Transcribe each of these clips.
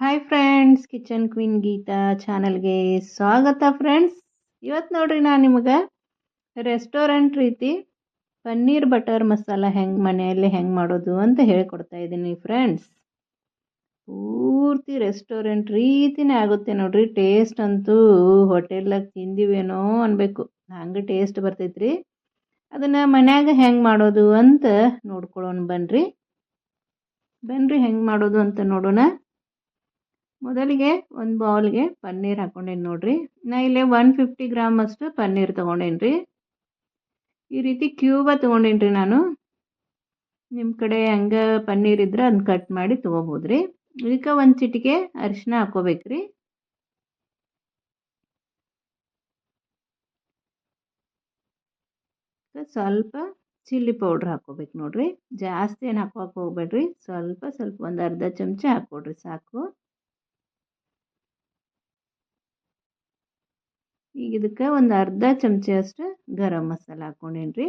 Hi friends kitchen queen Geeta ಚಾನಲ್ಗೆ ಸ್ವಾಗತ friends ಇವತ್ತು ನೋಡ್ರಿ ನಾನು ನಿಮಗೆ ರೆಸ್ಟೋರೆಂಟ್ ರೀತಿ ಪನ್ನೀರ್ ಬಟರ್ ಮಸಾಲ ಹೆಂಗೆ ಮನೆಯಲ್ಲಿ ಹೆಂಗೆ ಮಾಡೋದು ಅಂತ ಹೇಳ್ಕೊಡ್ತಾ ಇದ್ದೀನಿ ಫ್ರೆಂಡ್ಸ್ ಪೂರ್ತಿ ರೆಸ್ಟೋರೆಂಟ್ ರೀತಿನೇ ಆಗುತ್ತೆ ನೋಡ್ರಿ. ಟೇಸ್ಟ್ ಅಂತೂ ಹೋಟೆಲ್ದಾಗ ತಿಂದಿವೇನೋ ಅನ್ಬೇಕು. ಹಂಗೆ ಟೇಸ್ಟ್ ಬರ್ತೈತ್ರಿ. ಅದನ್ನು ಮನ್ಯಾಗ ಹೆಂಗೆ ಮಾಡೋದು ಅಂತ ನೋಡ್ಕೊಳ್ಳೋಣ ಬನ್ನಿರಿ ಬನ್ನಿರಿ ಹೆಂಗೆ ಮಾಡೋದು ಅಂತ ನೋಡೋಣ. ಮೊದಲಿಗೆ ಒಂದು ಬೌಲ್ಗೆ ಪನ್ನೀರ್ ಹಾಕೊಂಡೇನಿ ನೋಡ್ರಿ. ನಾ ಇಲ್ಲೇ ಒನ್ ಫಿಫ್ಟಿ ಗ್ರಾಮ್ ಅಷ್ಟು ಪನ್ನೀರ್ ತೊಗೊಂಡೇನಿ ಈ ರೀತಿ ಕ್ಯೂಬ ತೊಗೊಂಡೇನಿ ನಾನು. ನಿಮ್ಮ ಕಡೆ ಹಂಗೆ ಪನ್ನೀರ್ ಇದ್ರೆ ಅದನ್ನ ಕಟ್ ಮಾಡಿ ತೊಗೋಬೋದು ರೀ ಇದಕ್ಕೆ ಒಂದು ಚಿಟಿಕೆ ಅರಿಶಿನ ಹಾಕೋಬೇಕು ರೀ ಸ್ವಲ್ಪ ಚಿಲ್ಲಿ ಪೌಡ್ರ್ ಹಾಕೋಬೇಕು ನೋಡ್ರಿ. ಜಾಸ್ತಿ ಏನು ಹಾಕೋಕೆ ಹೋಗ್ಬೇಡ್ರಿ. ಸ್ವಲ್ಪ ಸ್ವಲ್ಪ ಒಂದು ಅರ್ಧ ಚಮಚ ಹಾಕ್ಕೊಡ್ರಿ ಸಾಕು. ಈಗ ಇದಕ್ಕೆ ಒಂದು ಅರ್ಧ ಚಮಚ ಗರಂ ಮಸಾಲ ಹಾಕ್ಕೊಂಡೇನಿ ರೀ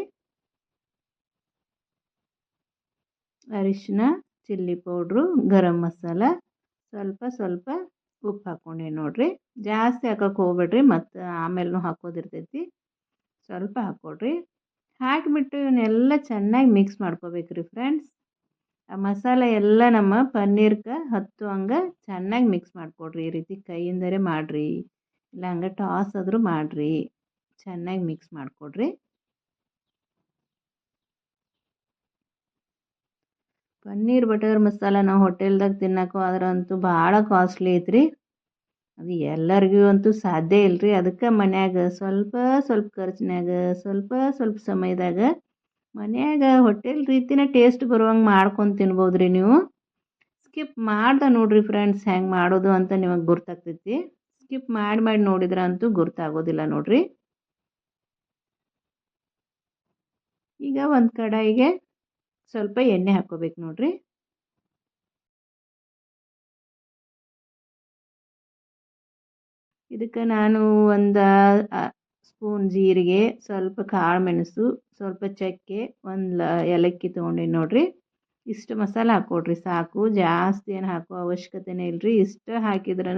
ಅರಿಶಿನ, ಚಿಲ್ಲಿ ಪೌಡ್ರು, ಗರಂ ಮಸಾಲ, ಸ್ವಲ್ಪ ಸ್ವಲ್ಪ ಉಪ್ಪು ಹಾಕ್ಕೊಂಡೇನಿ ನೋಡಿರಿ. ಜಾಸ್ತಿ ಹಾಕೋಕೆ ಹೋಗ್ಬೇಡ್ರಿ, ಮತ್ತು ಆಮೇಲೂ ಹಾಕೋದಿರ್ತೈತಿ. ಸ್ವಲ್ಪ ಹಾಕ್ಕೊಡ್ರಿ. ಹಾಕಿಬಿಟ್ಟು ಇವನ್ನೆಲ್ಲ ಚೆನ್ನಾಗಿ ಮಿಕ್ಸ್ ಮಾಡ್ಕೋಬೇಕು ರೀ ಫ್ರೆಂಡ್ಸ್ ಆ ಮಸಾಲೆ ಎಲ್ಲ ನಮ್ಮ ಪನ್ನೀರ್ಗೆ ಹತ್ತು ಹಂಗೆ ಚೆನ್ನಾಗಿ ಮಿಕ್ಸ್ ಮಾಡಿಕೊಡ್ರಿ, ಈ ರೀತಿ ಕೈಯಿಂದಲೇ ಮಾಡಿರಿ. ಇಲ್ಲ ಹಂಗೆ ಟಾಸ್ ಆದರೂ ಮಾಡಿರಿ. ಚೆನ್ನಾಗಿ ಮಿಕ್ಸ್ ಮಾಡಿಕೊಡ್ರಿ. ಪನ್ನೀರ್, ಬಟರ್ ಮಸಾಲ ನಾವು ಹೋಟೆಲ್ದಾಗ ತಿನ್ನೋಕ್ಕೂ ಅಂತೂ ಭಾಳ ಕಾಸ್ಟ್ಲಿ ಐತ್ರಿ. ಅದು ಎಲ್ಲರಿಗೂ ಅಂತೂ ಸಾಧ್ಯ ಇಲ್ಲ ರೀ ಅದಕ್ಕೆ ಮನ್ಯಾಗ ಸ್ವಲ್ಪ ಸ್ವಲ್ಪ ಖರ್ಚಿನಾಗ ಸ್ವಲ್ಪ ಸ್ವಲ್ಪ ಸಮಯದಾಗ ಮನ್ಯಾಗ ಹೋಟೆಲ್ ರೀತಿನ ಟೇಸ್ಟ್ ಬರುವಂಗೆ ಮಾಡ್ಕೊಂಡು ತಿನ್ಬೋದು ರೀ ನೀವು. ಸ್ಕಿಪ್ ಮಾಡ್ದೆ ನೋಡಿರಿ ಫ್ರೆಂಡ್ಸ್ ಹೆಂಗೆ ಮಾಡೋದು ಅಂತ ನಿಮಗೆ ಗುರ್ತಾಗ್ತೈತಿ. ಸ್ಕಿಪ್ ಮಾಡಿ ಮಾಡಿ ನೋಡಿದ್ರೆ ಅಂತೂ ಗುರ್ತಾಗೋದಿಲ್ಲ ನೋಡ್ರಿ. ಈಗ ಒಂದು ಕಡಾಯಿಗೆ ಸ್ವಲ್ಪ ಎಣ್ಣೆ ಹಾಕೋಬೇಕು ನೋಡ್ರಿ. ಇದಕ್ಕೆ ನಾನು ಒಂದು ಸ್ಪೂನ್ ಜೀರಿಗೆ, ಸ್ವಲ್ಪ ಕಾಳು ಮೆಣಸು, ಸ್ವಲ್ಪ ಚಕ್ಕೆ, ಒಂದು ಏಲಕ್ಕಿ ತೊಗೊಂಡೇನಿ ನೋಡ್ರಿ. ಇಷ್ಟು ಮಸಾಲೆ ಹಾಕ್ಕೊಡ್ರಿ ಸಾಕು, ಜಾಸ್ತಿ ಏನು ಹಾಕೋ ಅವಶ್ಯಕತೆನೇ ಇಲ್ರಿ. ಇಷ್ಟು ಹಾಕಿದ್ರೆ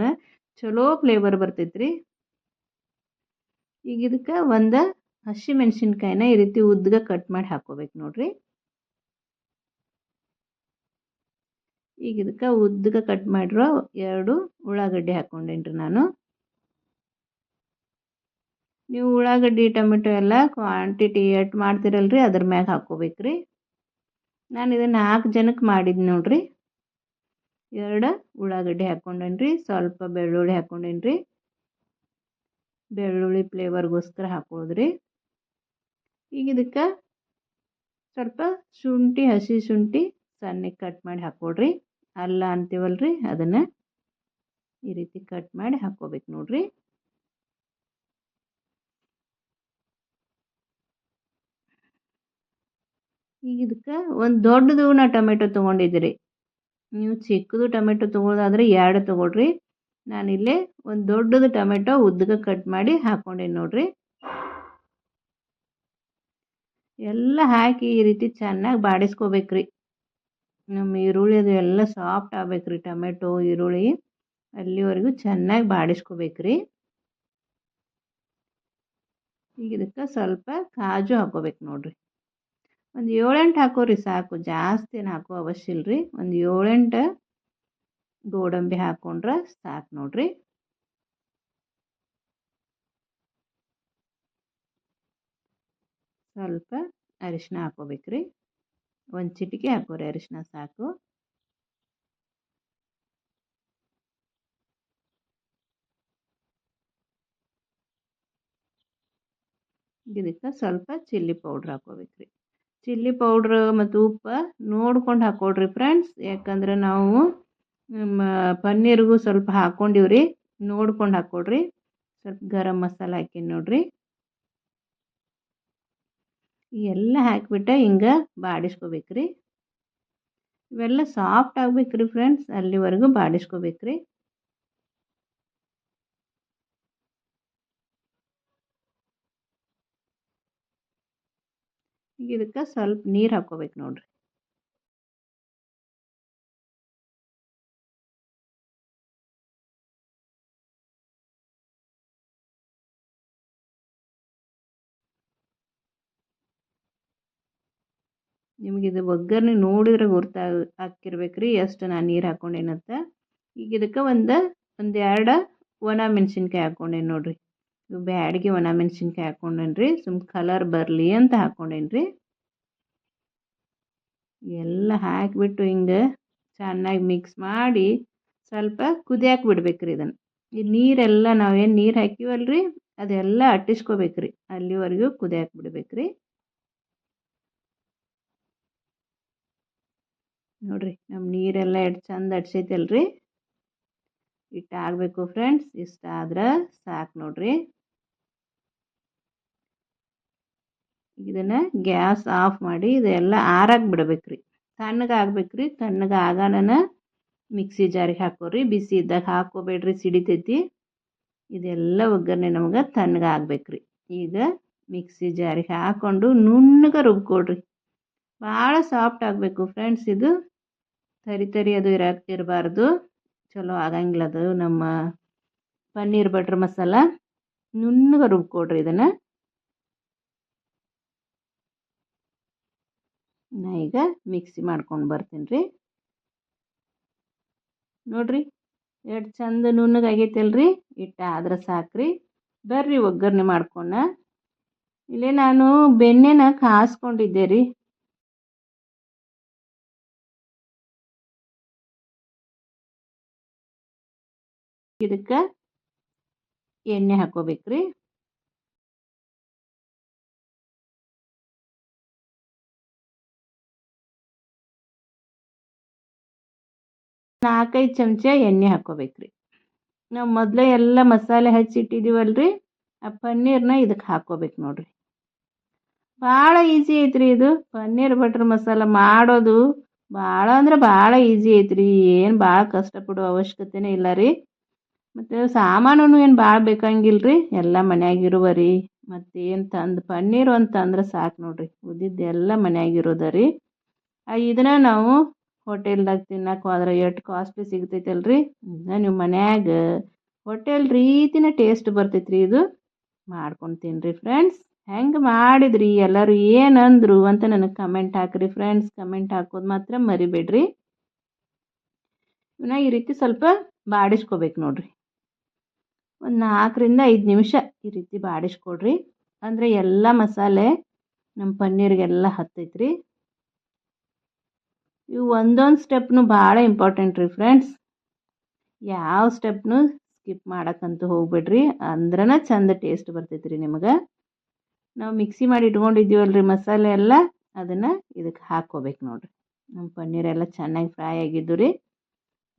ಚಲೋ ಫ್ಲೇವರ್ ಬರ್ತೈತ್ರಿ. ಈಗ ಇದಕ್ಕೆ ಒಂದು ಹಸಿ ಮೆಣಸಿನ್ಕಾಯಿನ ಈ ರೀತಿ ಉದ್ದಗ ಕಟ್ ಮಾಡಿ ಹಾಕೋಬೇಕು ನೋಡ್ರಿ. ಈಗ ಇದಕ್ಕೆ ಉದ್ದಗ ಕಟ್ ಮಾಡಿರೋ ಎರಡು ಉಳ್ಳಾಗಡ್ಡಿ ಹಾಕ್ಕೊಂಡೇನ್ರಿ ನಾನು. ನೀವು ಉಳ್ಳಾಗಡ್ಡಿ, ಟೊಮೆಟೊ ಎಲ್ಲ ಕ್ವಾಂಟಿಟಿ ಎಷ್ಟು ಮಾಡ್ತಿರಲ್ರಿ ಅದ್ರ ಮ್ಯಾಗ ಹಾಕ್ಕೋಬೇಕ್ರಿ ನಾನು ಇದನ್ನು ನಾಲ್ಕು ಜನಕ್ಕೆ ಮಾಡಿದ್ದು ನೋಡ್ರಿ. ಎರಡು ಉಳ್ಳಾಗಡ್ಡಿ ಹಾಕ್ಕೊಂಡೇನಿ ಸ್ವಲ್ಪ ಬೆಳ್ಳುಳ್ಳಿ ಹಾಕ್ಕೊಂಡೇನಿ ರೀ ಬೆಳ್ಳುಳ್ಳಿ ಫ್ಲೇವರ್ಗೋಸ್ಕರ ಹಾಕೊಳ್ರಿ ಈಗ ಇದಕ್ಕೆ ಸ್ವಲ್ಪ ಶುಂಠಿ, ಹಸಿ ಶುಂಠಿ ಸಣ್ಣಗೆ ಕಟ್ ಮಾಡಿ ಹಾಕ್ಕೊಡ್ರಿ ಅಲ್ಲ ಅಂತೀವಲ್ರಿ, ಅದನ್ನು ಈ ರೀತಿ ಕಟ್ ಮಾಡಿ ಹಾಕ್ಕೋಬೇಕು ನೋಡ್ರಿ. ಈಗ ಇದಕ್ಕೆ ಒಂದು ದೊಡ್ಡದು ನಾ ಟೊಮೆಟೊ ತೊಗೊಂಡಿದ್ದೀರಿ. ನೀವು ಚಿಕ್ಕದು ಟೊಮೆಟೊ ತೊಗೊಳೋದಾದ್ರೆ ಎರಡು ತೊಗೊಳ್ರಿ. ನಾನಿಲ್ಲೇ ಒಂದು ದೊಡ್ಡದು ಟೊಮೆಟೊ ಉದ್ದಗೆ ಕಟ್ ಮಾಡಿ ಹಾಕ್ಕೊಂಡೇನಿ ನೋಡ್ರಿ. ಎಲ್ಲ ಹಾಕಿ ಈ ರೀತಿ ಚೆನ್ನಾಗಿ ಬಾಡಿಸ್ಕೋಬೇಕ್ರಿ. ನಮ್ಮ ಈರುಳ್ಳಿ ಅದು ಎಲ್ಲ ಸಾಫ್ಟ್ ಆಗ್ಬೇಕ್ರಿ ಟೊಮೆಟೊ, ಈರುಳ್ಳಿ. ಅಲ್ಲಿವರೆಗೂ ಚೆನ್ನಾಗಿ ಬಾಡಿಸ್ಕೋಬೇಕ್ರಿ. ಈಗ ಇದಕ್ಕೆ ಸ್ವಲ್ಪ ಕಾಜು ಹಾಕೋಬೇಕು ನೋಡ್ರಿ. ಒಂದು ಏಳೆಂಟು ಹಾಕೋರಿ ಸಾಕು. ಜಾಸ್ತಿ ಏನು ಹಾಕೋ ಅವಶ್ಯ ಇಲ್ರಿ. ಒಂದು ಏಳೆಂಟು ಗೋಡಂಬಿ ಹಾಕ್ಕೊಂಡ್ರೆ ಸಾಕು ನೋಡ್ರಿ. ಸ್ವಲ್ಪ ಅರಿಶಿನ ಹಾಕೋಬೇಕ್ರಿ. ಒಂದು ಚಿಟಿಕೆ ಹಾಕೋರಿ ಅರಿಶಿನ ಸಾಕು. ಇದಕ್ಕೆ ಸ್ವಲ್ಪ ಚಿಲ್ಲಿ ಪೌಡ್ರ್ ಹಾಕೋಬೇಕ್ರಿ. ಚಿಲ್ಲಿ ಪೌಡ್ರ್ ಮತ್ತು ಉಪ್ಪು ನೋಡ್ಕೊಂಡು ಹಾಕ್ಕೊಡ್ರಿ ಫ್ರೆಂಡ್ಸ್. ಯಾಕಂದ್ರೆ ನಾವು ಪನ್ನೀರಿಗೂ ಸ್ವಲ್ಪ ಹಾಕ್ಕೊಂಡಿವ್ರಿ ನೋಡ್ಕೊಂಡು ಹಾಕ್ಕೊಡ್ರಿ ಸ್ವಲ್ಪ ಗರಂ ಮಸಾಲ ಹಾಕೀನಿ ನೋಡ್ರಿ. ಎಲ್ಲ ಹಾಕಿಬಿಟ್ಟು ಹಿಂಗೆ ಬಾಡಿಸ್ಕೋಬೇಕ್ರಿ. ಇವೆಲ್ಲ ಸಾಫ್ಟ್ ಆಗ್ಬೇಕ್ರಿ ಫ್ರೆಂಡ್ಸ್, ಅಲ್ಲಿವರೆಗೂ ಬಾಡಿಸ್ಕೋಬೇಕ್ರಿ. ಈಗ ಇದಕ್ಕೆ ಸ್ವಲ್ಪ ನೀರು ಹಾಕ್ಕೋಬೇಕು ನೋಡ್ರಿ. ನಿಮಗೆ ಇದು ಒಗ್ಗರಣೆ ನೋಡಿದ್ರೆ ಗುರ್ತ ಹಾಕಿರ್ಬೇಕು ರೀ ಎಷ್ಟು ನಾನು ನೀರು ಹಾಕ್ಕೊಂಡೇನಂತ ಈಗ ಇದಕ್ಕೆ ಒಂದು ಒಂದು ಎರಡು ಒಣ ಮೆಣಸಿನ್ಕಾಯಿ ಹಾಕ್ಕೊಂಡೇನು ನೋಡಿರಿ. ಬ್ಯಾಡಿಗೆ ಒಣ ಮೆಣಸಿನ್ಕಾಯಿ ಹಾಕೊಂಡೇನ್ರಿ, ಸುಮ್ ಕಲರ್ ಬರಲಿ ಅಂತ ಹಾಕೊಂಡೇನಿ ರೀ ಎಲ್ಲ ಹಾಕಿಬಿಟ್ಟು ಹಿಂಗೆ ಚೆನ್ನಾಗಿ ಮಿಕ್ಸ್ ಮಾಡಿ ಸ್ವಲ್ಪ ಕುದಿಯಾಕೆ ಬಿಡ್ಬೇಕ್ರಿ ಇದನ್ನು. ಈ ನೀರೆಲ್ಲ ನಾವೇನು ನೀರು ಹಾಕಿವಲ್ರಿ, ಅದೆಲ್ಲ ಅಟ್ಟಿಸ್ಕೋಬೇಕ್ರಿ. ಅಲ್ಲಿವರೆಗೂ ಕುದಿಯಾಕೆ ಬಿಡ್ಬೇಕ್ರಿ. ನೋಡ್ರಿ ನಮ್ಮ ನೀರೆಲ್ಲ ಎಷ್ಟು ಚಂದ ಅಟ್ಸೈತಲ್ರಿ. ರೀ ಇಟ್ಟು ಆಗಬೇಕು ಫ್ರೆಂಡ್ಸ್ ಇಷ್ಟ ಆದ್ರೆ ಸಾಕು ನೋಡಿರಿ. ಇದನ್ನು ಗ್ಯಾಸ್ ಆಫ್ ಮಾಡಿ ಇದೆಲ್ಲ ಆರಾಗಿ ಬಿಡ್ಬೇಕು ರೀ ತಣ್ಣಗೆ ಆಗ್ಬೇಕ್ರಿ, ತಣ್ಣಗೆ ಮಿಕ್ಸಿ ಜಾರಿಗೆ ಹಾಕೋರಿ. ಬಿಸಿ ಇದ್ದಾಗ ಹಾಕೋಬೇಡ್ರಿ, ಸಿಡಿತೈತಿ. ಇದೆಲ್ಲ ಒಗ್ಗರಣೆ ನಮ್ಗೆ ತಣ್ಣಗೆ ಆಗ್ಬೇಕ್ರಿ. ಈಗ ಮಿಕ್ಸಿ ಜಾರಿಗೆ ಹಾಕ್ಕೊಂಡು ನುಣ್ಣಗೆ ರುಬ್ಕೊಡ್ರಿ ಭಾಳ ಸಾಫ್ಟ್ ಆಗಬೇಕು ಫ್ರೆಂಡ್ಸ್ ಇದು. ತರಿ ತರಿ ಅದು ಇರ ಇರಬಾರ್ದು. ಚಲೋ ಆಗಂಗಿಲ್ಲ ಅದು ನಮ್ಮ ಪನ್ನೀರ್ ಬಟ್ರ್ ಮಸಾಲ. ನುಣ್ಣಗೆ ರುಬ್ಕೊಡ್ರಿ ಇದನ್ನು. ನಾ ಈಗ ಮಿಕ್ಸಿ ಮಾಡ್ಕೊಂಡು ಬರ್ತೀನಿ ರೀ. ನೋಡಿರಿ ಎಷ್ಟು ಚಂದ ನುಣ್ಣಗೆ ಆಗೈತಲ್ರಿ ಇಟ್ಟು ಆದ್ರೆ ಸಾಕ್ರಿ ಬರ್ರಿ ಒಗ್ಗರಣೆ ಮಾಡ್ಕೊಣ ಇಲ್ಲೇ ನಾನು ಬೆಣ್ಣೆನ ಕಾಸ್ಕೊಂಡಿದ್ದೆ ರೀ. ಇದಕ್ಕೆ ಎಣ್ಣೆ ಹಾಕೋಬೇಕ್ರಿ. ನಾಲ್ಕೈದು ಚಮಚ ಎಣ್ಣೆ ಹಾಕ್ಕೋಬೇಕ್ರಿ ನಾವು ಮೊದಲೇ ಎಲ್ಲ ಮಸಾಲೆ ಹಚ್ಚಿಟ್ಟಿದ್ದೀವಲ್ರಿ ಆ ಪನ್ನೀರ್ನ ಇದಕ್ಕೆ ಹಾಕ್ಕೋಬೇಕು ನೋಡಿರಿ. ಭಾಳ ಈಸಿ ಐತ್ರಿ ಇದು, ಪನ್ನೀರ್ ಬಟರ್ ಮಸಾಲ ಮಾಡೋದು ಭಾಳ ಅಂದ್ರೆ ಭಾಳ ಈಸಿ ಐತ್ರಿ, ಏನು ಭಾಳ ಕಷ್ಟಪಡೋ ಅವಶ್ಯಕತೆನೇ ಇಲ್ಲ ರೀ. ಮತ್ತು ಸಾಮಾನು ಏನು ಭಾಳ ಬೇಕಾಗಿಲ್ಲ ರೀ ಎಲ್ಲ ಮನ್ಯಾಗಿರುವ ರೀ. ಮತ್ತು ಏನು ತಂದು, ಪನ್ನೀರು ಅಂತಂದ್ರೆ ಸಾಕು ನೋಡಿರಿ ಉದ್ದಿದ್ದೆಲ್ಲ ಮನ್ಯಾಗಿರೋದ ರೀ. ಇದನ್ನ ನಾವು ಹೋಟೆಲ್ದಾಗ ತಿನ್ನಕ್ಕೆ ಹೋದ್ರೆ ಎಷ್ಟು ಕಾಸ್ಟ್ಲಿ ಸಿಗ್ತೈತಲ್ರಿ? ನೀವು ಮನ್ಯಾಗ ಹೋಟೆಲ್ ರೀತಿನ ಟೇಸ್ಟ್ ಬರ್ತೈತ್ರಿ ಇದು. ಮಾಡ್ಕೊಂಡು ತಿನ್ರಿ ಫ್ರೆಂಡ್ಸ್ ಹೆಂಗೆ ಮಾಡಿದ್ರಿ ಎಲ್ಲರೂ ಏನಂದ್ರು ಅಂತ ನನಗೆ ಕಮೆಂಟ್ ಹಾಕ್ರಿ ಫ್ರೆಂಡ್ಸ್ ಕಮೆಂಟ್ ಹಾಕೋದು ಮಾತ್ರ ಮರಿಬೇಡ್ರಿ. ಇವನ್ನ ಈ ರೀತಿ ಸ್ವಲ್ಪ ಬಾಡಿಸ್ಕೋಬೇಕು ನೋಡ್ರಿ. ಒಂದು ನಾಲ್ಕರಿಂದ ಐದು ನಿಮಿಷ ಈ ರೀತಿ ಬಾಡಿಸ್ಕೊಡ್ರಿ. ಅಂದರೆ ಎಲ್ಲ ಮಸಾಲೆ ನಮ್ಮ ಪನ್ನೀರಿಗೆಲ್ಲ ಹತ್ತೈತ್ರಿ. ಇವು ಒಂದೊಂದು ಸ್ಟೆಪ್ನು ಭಾಳ ಇಂಪಾರ್ಟೆಂಟ್ ರೀ ಫ್ರೆಂಡ್ಸ್ ಯಾವ ಸ್ಟೆಪ್ನು ಸ್ಕಿಪ್ ಮಾಡೋಕ್ಕಂತೂ ಹೋಗ್ಬೇಡ್ರಿ ಅಂದ್ರನ ಚಂದ ಟೇಸ್ಟ್ ಬರ್ತೈತೆ ರೀ ನಿಮಗೆ. ನಾವು ಮಿಕ್ಸಿ ಮಾಡಿ ಇಟ್ಕೊಂಡಿದ್ದೀವಲ್ರಿ ಮಸಾಲೆ ಎಲ್ಲ, ಅದನ್ನು ಇದಕ್ಕೆ ಹಾಕ್ಕೋಬೇಕು ನೋಡಿರಿ. ನಮ್ಮ ಪನ್ನೀರೆಲ್ಲ ಚೆನ್ನಾಗಿ ಫ್ರೈ ಆಗಿದ್ದು ರೀ.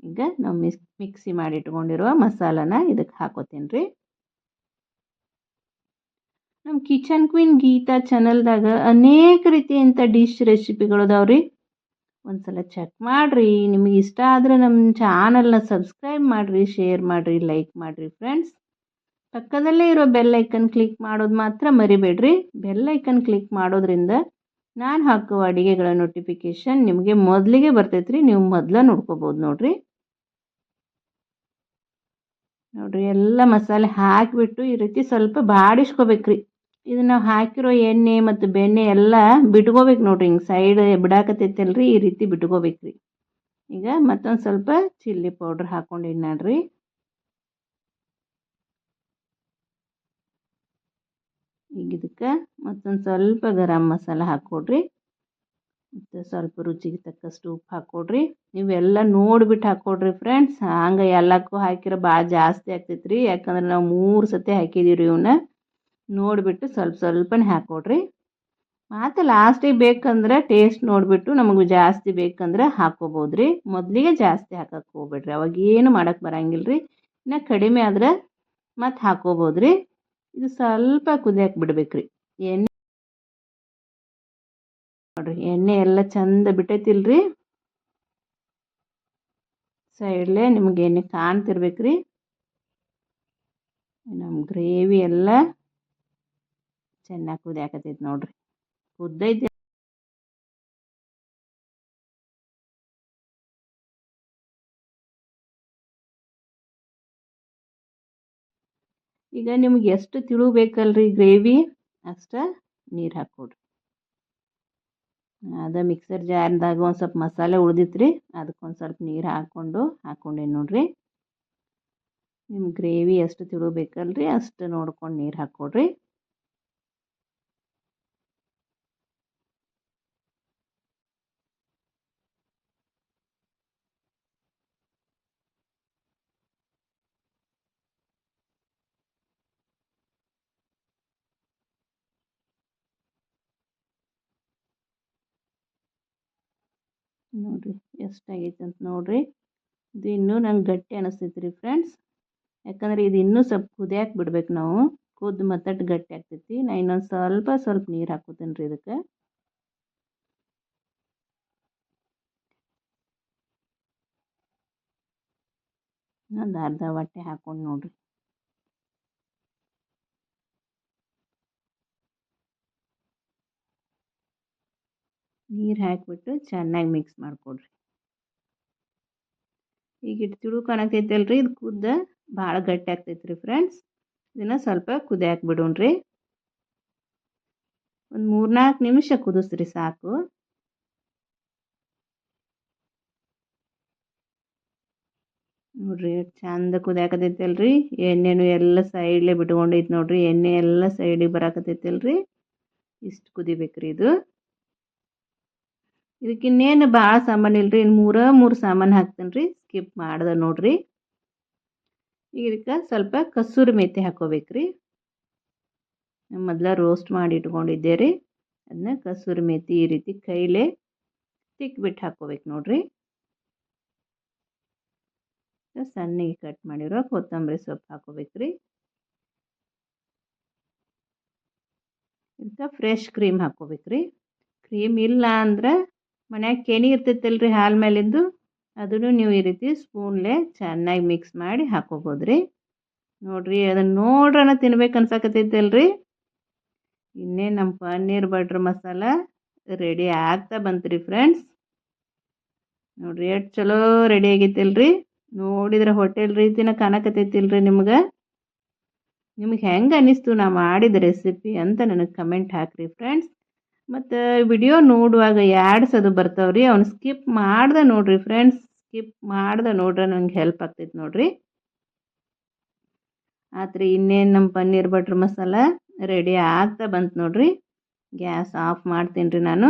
ಈಗ ನಾವು ಮಿಕ್ಸ್ ಮಿಕ್ಸಿ ಮಾಡಿ ಇಟ್ಕೊಂಡಿರುವ ಮಸಾಲನ ಇದಕ್ಕೆ ಹಾಕೋತೀನಿ ರೀ. ನಮ್ಮ ಕಿಚನ್ ಕ್ವೀನ್ ಗೀತಾ ಚಾನಲ್ದಾಗ ಅನೇಕ ರೀತಿಯಂಥ ಡಿಶ್ ರೆಸಿಪಿಗಳು ಅದಾವ್ರಿ ಒಂದು ಸಲ ಚೆಕ್ ಮಾಡಿರಿ. ನಿಮಗೆ ಇಷ್ಟ ಆದರೆ ನಮ್ಮ ಚಾನಲ್ನ ಸಬ್ಸ್ಕ್ರೈಬ್ ಮಾಡಿರಿ ಶೇರ್ ಮಾಡಿರಿ ಲೈಕ್ ಮಾಡಿರಿ ಫ್ರೆಂಡ್ಸ್ ಪಕ್ಕದಲ್ಲೇ ಇರೋ ಬೆಲ್ ಐಕನ್ ಕ್ಲಿಕ್ ಮಾಡೋದು ಮಾತ್ರ ಮರಿಬೇಡ್ರಿ. ಬೆಲ್ ಐಕನ್ ಕ್ಲಿಕ್ ಮಾಡೋದ್ರಿಂದ ನಾನು ಹಾಕುವ ಅಡುಗೆಗಳ ನೋಟಿಫಿಕೇಷನ್ ನಿಮಗೆ ಮೊದಲಿಗೆ ಬರ್ತೈತ್ರಿ. ನೀವು ಮೊದಲ ನೋಡ್ಕೋಬೋದು ನೋಡಿರಿ. ನೋಡಿರಿ, ಎಲ್ಲ ಮಸಾಲೆ ಹಾಕಿಬಿಟ್ಟು ಈ ರೀತಿ ಸ್ವಲ್ಪ ಬಾಡಿಸ್ಕೋಬೇಕ್ರಿ. ಇದನ್ನು ನಾವು ಹಾಕಿರೋ ಎಣ್ಣೆ ಮತ್ತು ಬೆಣ್ಣೆ ಎಲ್ಲ ಬಿಟ್ಕೋಬೇಕು ನೋಡ್ರಿ, ಹಿಂಗೆ ಸೈಡ್ ಬಿಡಾಕತ್ತೈತಲ್ರಿ, ಈ ರೀತಿ ಬಿಟ್ಕೋಬೇಕ್ರಿ. ಈಗ ಮತ್ತೊಂದು ಸ್ವಲ್ಪ ಚಿಲ್ಲಿ ಪೌಡ್ರ್ ಹಾಕ್ಕೊಂಡಿನಿ ನೋಡ್ರಿ. ಈಗ ಇದಕ್ಕೆ ಮತ್ತೊಂದು ಸ್ವಲ್ಪ ಗರಂ ಮಸಾಲ ಹಾಕ್ಕೊಡ್ರಿ. ಮತ್ತು ಸ್ವಲ್ಪ ರುಚಿಗೆ ತಕ್ಕಷ್ಟು ಉಪ್ಪು ಹಾಕ್ಕೊಡ್ರಿ. ನೀವೆಲ್ಲ ನೋಡಿಬಿಟ್ಟು ಹಾಕ್ಕೊಡ್ರಿ ಫ್ರೆಂಡ್ಸ್ ಹಂಗೆ ಎಲ್ಲಕ್ಕೂ ಹಾಕಿರೋ ಭಾಳ ಜಾಸ್ತಿ ಆಗ್ತೈತೆ ರೀ ಯಾಕಂದ್ರೆ ನಾವು ಮೂರು ಸತಿ ಹಾಕಿದ್ದೀವಿ ರೀ ಇವನ್ನ ನೋಡಿಬಿಟ್ಟು ಸ್ವಲ್ಪ ಸ್ವಲ್ಪನೇ ಹಾಕ್ಕೊಡ್ರಿ ಮತ್ತು ಲಾಸ್ಟಿಗೆ ಬೇಕಂದ್ರೆ ಟೇಸ್ಟ್ ನೋಡಿಬಿಟ್ಟು ನಮಗೆ ಜಾಸ್ತಿ ಬೇಕಂದ್ರೆ ಹಾಕ್ಕೋಬೋದು ರೀ ಮೊದಲಿಗೆ ಜಾಸ್ತಿ ಹಾಕಕ್ಕೆ ಹೋಗ್ಬೇಡ್ರಿ. ಅವಾಗೇನು ಏನು ಬರೋಂಗಿಲ್ಲ ರೀ ಇನ್ನು ಕಡಿಮೆ ಆದ್ರೆ ಮತ್ತು ಹಾಕ್ಕೋಬೋದು ರೀ ಇದು ಸ್ವಲ್ಪ ಕುದಿಯಕ್ಕೆ ಬಿಡ್ಬೇಕು ರೀ ಎಣ್ಣೆ ನೋಡಿರಿ, ಎಣ್ಣೆ ಎಲ್ಲ ಚಂದ ಬಿಟ್ಟೈತಿಲ್ರಿ. ಸೈಡ್ಲೇ ನಿಮ್ಗೆ ಎಣ್ಣೆ ಕಾಣ್ತಿರ್ಬೇಕು ರೀ ನಮ್ಮ ಗ್ರೇವಿ ಎಲ್ಲ ಚೆನ್ನಾಗಿ ಕುದಿಯಾಕತ್ತೈತೆ ನೋಡ್ರಿ. ಕುದ್ದೈತೆ ಈಗ ನಿಮ್ಗೆ ಎಷ್ಟು ತಿಳು ಬೇಕಲ್ರಿ ಗ್ರೇವಿ? ಅಷ್ಟ ನೀರು ಹಾಕ್ಕೊಡ್ರಿ. ಅದ ಮಿಕ್ಸರ್ ಜಾರ್ದಾಗ ಒಂದು ಸ್ವಲ್ಪ ಮಸಾಲೆ ಉಳ್ದಿತ್ತು ರೀ ಅದಕ್ಕೊಂದು ಸ್ವಲ್ಪ ನೀರು ಹಾಕ್ಕೊಂಡು ಹಾಕ್ಕೊಂಡೇನಿ ನೋಡ್ರಿ. ನಿಮ್ಮ ಗ್ರೇವಿ ಎಷ್ಟು ತಿಳಬೇಕಲ್ರಿ ಅಷ್ಟು ನೋಡ್ಕೊಂಡು ನೀರು ಹಾಕ್ಕೊಡ್ರಿ. ನೋಡಿರಿ ಎಷ್ಟಾಗೈತೆ ಅಂತ ನೋಡಿರಿ. ಇದು ಇನ್ನೂ ನಂಗೆ ಗಟ್ಟಿ ಅನಿಸ್ತೈತೆ ರೀ ಫ್ರೆಂಡ್ಸ್ ಯಾಕಂದ್ರೆ ಇದು ಇನ್ನೂ ಸ್ವಲ್ಪ ಕುದಿಯಾಕೆ ಬಿಡ್ಬೇಕು ನಾವು. ಕುದ್ದು ಮತ್ತಟ್ಟು ಗಟ್ಟಿ ಆಗ್ತೈತಿ. ನಾ ಇನ್ನೊಂದು ಸ್ವಲ್ಪ ಸ್ವಲ್ಪ ನೀರು ಹಾಕೋತೀನಿ ರೀ ಇದಕ್ಕೆ. ಒಂದು ಅರ್ಧ ಬಟ್ಟೆ ಹಾಕ್ಕೊಂಡು ನೋಡಿರಿ. ನೀರು ಹಾಕಿಬಿಟ್ಟು ಚೆನ್ನಾಗಿ ಮಿಕ್ಸ್ ಮಾಡಿಕೊಡ್ರಿ. ಈಗ ಇಟ್ಟು ತಿಳು ಕಾಣಕೈತಲ್ರಿ ಇದು ಕುದ್ದ ಭಾಳ ಗಟ್ಟಿ ಆಗ್ತೈತೆ ರೀ ಫ್ರೆಂಡ್ಸ್ ಇದನ್ನು ಸ್ವಲ್ಪ ಕುದಿಯಾಕೆ ಬಿಡೋಣ್ರಿ ಒಂದು ಮೂರ್ನಾಲ್ಕು ನಿಮಿಷ ಕುದಿಸ್ರಿ ಸಾಕು. ನೋಡ್ರಿ ಚಂದ ಕುದಿಯಾಕತೈತಲ್ರಿ ಎಣ್ಣೆನು ಎಲ್ಲ ಸೈಡ್ಲೆ ಬಿಟ್ಕೊಂಡೈತೆ ನೋಡ್ರಿ. ಎಣ್ಣೆ ಎಲ್ಲ ಸೈಡಿಗೆ ಬರಾಕತೈತಲ್ರಿ. ಇಷ್ಟು ಕುದಿಬೇಕ್ರಿ ಇದು. ಇದಕ್ಕೆ ಇನ್ನೇನು ಭಾಳ ಸಾಮಾನು ಇಲ್ಲರಿ ಇನ್ನು ಮೂರ, ಮೂರು ಸಾಮಾನು ಹಾಕ್ತೀನಿ ರೀ ಸ್ಕಿಪ್ ಮಾಡ್ದೆ ನೋಡಿರಿ. ಈಗ ಇದಕ್ಕೆ ಸ್ವಲ್ಪ ಕಸೂರಿ ಮೆಥಿ ಹಾಕೋಬೇಕ್ರಿ. ಮೊದಲ ರೋಸ್ಟ್ ಮಾಡಿ ಇಟ್ಕೊಂಡಿದ್ದೆ ರೀ ಅದನ್ನ ಕಸೂರಿ ಮೆಥಿ ಈ ರೀತಿ ಕೈಲೇ ತಿಕ್ಬಿಟ್ಟು ಹಾಕೋಬೇಕು ನೋಡಿರಿ. ಸಣ್ಣಗೆ ಕಟ್ ಮಾಡಿರೋ ಕೊತ್ತಂಬರಿ ಸೊಪ್ಪು ಹಾಕೋಬೇಕು ರೀ ಇದಕ್ಕೆ ಫ್ರೆಶ್ ಕ್ರೀಮ್ ಹಾಕೋಬೇಕ್ರಿ. ಕ್ರೀಮ್ ಇಲ್ಲ ಅಂದ್ರೆ ಮನ್ಯಾಗ ಕೆನೆ ಇರ್ತೈತಲ್ರಿ ಹಾಲು ಮೇಲಿಂದು ಅದನ್ನು ನೀವು ಈ ರೀತಿ ಸ್ಪೂನ್ಲೆ ಚೆನ್ನಾಗಿ ಮಿಕ್ಸ್ ಮಾಡಿ ಹಾಕೋಬೋದು ರೀ ನೋಡಿರಿ ಅದನ್ನು ನೋಡ್ರನ ತಿನ್ಬೇಕು ಅನ್ಸಕತ್ತೈತಲ್ರಿ. ಇನ್ನೇ ನಮ್ಮ ಪನ್ನೀರ್ ಬಟ್ರ್ ಮಸಾಲ ರೆಡಿ ಆಗ್ತಾ ಬಂತು ರೀ ಫ್ರೆಂಡ್ಸ್. ನೋಡಿರಿ, ಎಷ್ಟು ಚಲೋ ರೆಡಿ ಆಗೈತಿಲ್ರಿ ನೋಡಿದ್ರೆ ಹೋಟೆಲ್ ರೀತಿನ ಕಾಣಕತ್ತೈತಿಲ್ರಿ ನಿಮ್ಗೆ. ನಿಮ್ಗೆ ಹೆಂಗೆ ಅನ್ನಿಸ್ತು ನಾ ಮಾಡಿದ ರೆಸಿಪಿ ಅಂತ ನನಗೆ ಕಮೆಂಟ್ ಹಾಕಿರಿ ಫ್ರೆಂಡ್ಸ್. ಮತ್ತು ವಿಡಿಯೋ ನೋಡುವಾಗ ಯಾಡ್ಸ್ ಅದು ಬರ್ತಾವ್ರಿ. ಅವ್ನು ಸ್ಕಿಪ್ ಮಾಡ್ದೆ ನೋಡ್ರಿ ಫ್ರೆಂಡ್ಸ್ ಸ್ಕಿಪ್ ಮಾಡ್ದೆ ನೋಡ್ರೆ ನನಗೆ ಹೆಲ್ಪ್ ಆಗ್ತೈತೆ ನೋಡ್ರಿ. ಆತ್ರಿ, ಇನ್ನೇನು ನಮ್ಮ ಪನ್ನೀರ್ ಬಟ್ರ್ ಮಸಾಲ ರೆಡಿ ಆಗ್ತಾ ಬಂತು ನೋಡ್ರಿ. ಗ್ಯಾಸ್ ಆಫ್ ಮಾಡ್ತೀನಿ ರೀ ನಾನು.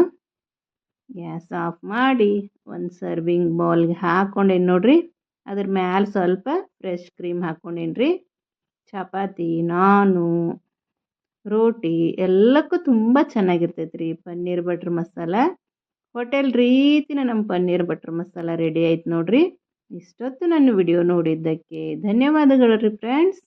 ಗ್ಯಾಸ್ ಆಫ್ ಮಾಡಿ ಒಂದು ಸರ್ವಿಂಗ್ ಬೌಲ್ಗೆ ಹಾಕ್ಕೊಂಡೇನಿ ನೋಡ್ರಿ. ಅದ್ರ ಮ್ಯಾಲೆ ಸ್ವಲ್ಪ ಫ್ರೆಶ್ ಕ್ರೀಮ್ ಹಾಕ್ಕೊಂಡೇನಿ ರೀ ಚಪಾತಿ, ನಾನು ರೋಟಿ ಎಲ್ಲಕ್ಕೂ ತುಂಬ ಚೆನ್ನಾಗಿರ್ತೈತೆ ರೀ ಪನ್ನೀರ್ ಬಟ್ರ್ ಮಸಾಲ. ಹೋಟೆಲ್ ರೀತಿನ ನಮ್ಮ ಪನ್ನೀರ್ ಬಟ್ರ್ ಮಸಾಲ ರೆಡಿ ಆಯ್ತು ನೋಡ್ರಿ. ಇಷ್ಟೊತ್ತು ನನ್ನ ವಿಡಿಯೋ ನೋಡಿದ್ದಕ್ಕೆ ಧನ್ಯವಾದಗಳು ರೀ ಫ್ರೆಂಡ್ಸ್